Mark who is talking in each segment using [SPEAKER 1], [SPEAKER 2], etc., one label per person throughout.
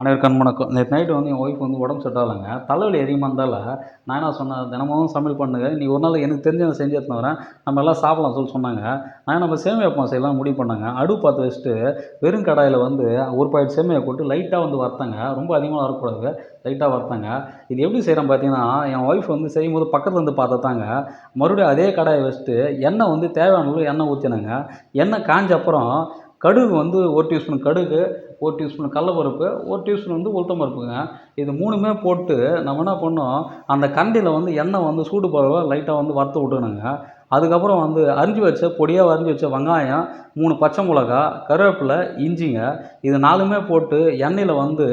[SPEAKER 1] அனைவருக்கும் வணக்கம். நேற்று நைட்டு வந்து என் ஒய்ஃப் வந்து உடம்பு செட் தலைவலி அதிகமாக இருந்தால நான் என்ன சொன்னேன்? தினமும் சமையல் பண்ணுங்க. நீ ஒரு நாள் எனக்கு தெரிஞ்சதை செஞ்சு எடுத்துன்னு வரேன். நம்ம எல்லாம் சாப்பிடலாம் சொல்லி சொன்னாங்க. நான் நம்ம சேமியா உப்புமா செய்யலாம் முடிவு பண்ணாங்க. அடுப்பு பார்த்து வச்சுட்டு வெறும் கடாயில் வந்து ஒரு பாயிண்ட் சேமியா போட்டு லைட்டாக வந்து வறுத்தாங்க. ரொம்ப அதிகமாக வரக்கூடாது. லைட்டாக வறுத்தாங்க. இது எப்படி செய்கிறேன் பார்த்தீங்கன்னா என் ஒய்ஃப் வந்து செய்யும்போது பக்கத்தில் இருந்து பார்த்தாங்க மறுபடியும் அதே கடாயை வச்சுட்டு எண்ணெய் வந்து தேவையான அளவு எண்ணெய் ஊற்றினாங்க எண்ணெய் காஞ்ச அப்புறம் கடுகு வந்து ஒரு டீஸ்பூன் கடுகு ஒரு டீஸ்பூன் கடலப்பருப்பு ஒரு டீஸ்பூன் வந்து உளுத்தம் பருப்புங்க. இது மூணுமே போட்டு நம்ம என்ன பண்ணோம் அந்த கண்டியில் வந்து எண்ணெய் வந்து சூடு பரவ லைட்டாக வந்து வறுத்து விட்டுக்கணுங்க. அதுக்கப்புறம் வந்து அரிஞ்சு வச்ச பொடியாக அரிஞ்சு வச்ச வெங்காயம் மூணு பச்சை மிளகா கருவேப்பிலை இஞ்சிங்க இது நாலுமே போட்டு எண்ணெயில் வந்து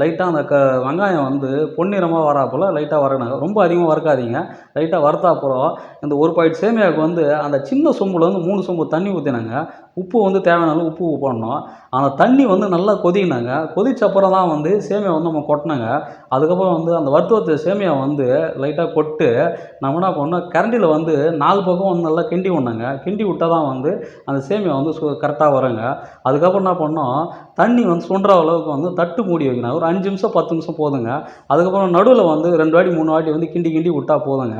[SPEAKER 1] லைட்டாக அந்த க வெங்காயம் வந்து பொன்னிறமாக வராப்போல் லைட்டாக வரணுங்க ரொம்ப அதிகமாக வறுக்காதீங்க. லைட்டாக வறுத்தாப்புறம் இந்த ஒரு பாயிண்ட் சேமியாவுக்கு வந்து அந்த சின்ன சொம்பில் வந்து மூணு சொம்பு தண்ணி ஊற்றினாங்க உப்பு வந்து தேவையான உப்பு போடணும். அந்த தண்ணி வந்து நல்லா கொதிக்கினாங்க. கொதிச்ச அப்புறம் தான் வந்து சேமியா வந்து நம்ம கொட்டினாங்க. அதுக்கப்புறம் வந்து அந்த வறுத்து சேமியா வந்து லைட்டாக கொட்டு நம்ம என்ன பண்ணோம்? கரண்டியில் வந்து நாலு பக்கம் வந்து நல்லா கிண்டி விட்னாங்க கிண்டி விட்டால் தான் வந்து அந்த சேமியா வந்து சு கரெக்டாக வருங்க. அதுக்கப்புறம் என்ன பண்ணோம்? தண்ணி வந்து சுண்டுற அளவுக்கு வந்து தட்டு மூடி வைக்கணும். ஒரு அஞ்சு நிமிஷம் பத்து நிமிஷம் போதுங்க. அதுக்கப்புறம் நடுவில் வந்து ரெண்டு வாட்டி மூணு வாட்டி வந்து கிண்டி கிண்டி விட்டால் போதுங்க.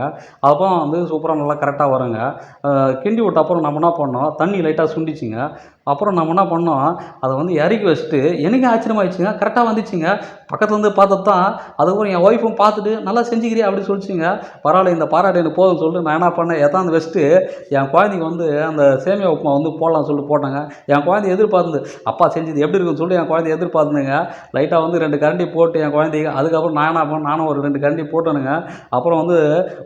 [SPEAKER 1] அப்புறம் வந்து சூப்பராக நல்லா கரெக்டாக வருங்க. கிண்டி விட்ட அப்புறம் நம்ம என்ன பண்ணோம்? தண்ணி லைட்டாக சுண்டிச்சுங்க. அப்புறம் நம்ம என்ன பண்ணோம்? அதை வந்து இறக்கி வச்சுட்டு எனக்கு ஆச்சரியமாயிடுச்சுங்க? கரெக்டாக வந்துச்சுங்க. பக்கத்தில் இருந்து பார்த்தது தான் அதுக்கப்புறம் என் ஒய்ஃபும் பார்த்துட்டு நல்லா செஞ்சுக்கிறியா? அப்படின்னு சொல்லிச்சுங்க. பரவாயில்ல இந்த பாராட்டு எனக்கு போதும் சொல்லிட்டு நான் என்ன பண்ணேன்? எத்தாந்து வச்சுட்டு என் குழந்தைக்கு வந்து அந்த சேமியா உப்புமா வந்து போடலாம்னு சொல்லிட்டு போட்டாங்க. என் குழந்தை எதிர்பார்த்து அப்பா செஞ்சது எப்படி இருக்குன்னு சொல்லி என் குழந்தை எதிர்பார்த்துனுங்க லைட்டாக வந்து ரெண்டு கரண்டி போட்டு என் குழந்தைக்கு அதுக்கப்புறம் நான் என்ன பண்ணேன்? நானும் ஒரு ரெண்டு கரண்டி போட்டேனுங்க. அப்புறம் வந்து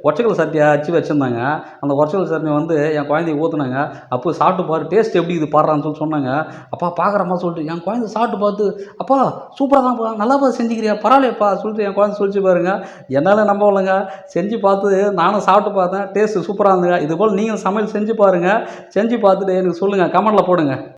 [SPEAKER 1] ஒச்சக்கல் சட்டியை அச்சு வச்சுருந்தாங்க. அந்த ஒச்சக்கல் சட்னி வந்து என் குழந்தைக்கு ஊற்றுனாங்க அப்போ சாப்பிட்டு பாரு டேஸ்ட் எப்படி இது பாடுறான்னு சொல்லி சொன்னாங்க. அப்பா அம்மா சொல்லிட்டு என் குழந்தை சாப்பிட்டு பார்த்து அப்பா சூப்பராக தான்ப்பா நல்லா பார்த்து செஞ்சுக்கிறியா பரவாயில்லையப்பா சொல்லிட்டு என் குழந்தை சொல்லிச்சு பாருங்க. என்னால் நம்ப இல்லைங்க செஞ்சு பார்த்து நானும் சாப்பிட்டு பார்த்தேன் டேஸ்ட்டு சூப்பராக இருந்துங்க. இது போல் நீங்களும் சமையல் செஞ்சு பாருங்கள் செஞ்சு பார்த்துட்டு எனக்கு சொல்லுங்கள் கமெண்டில் போடுங்க.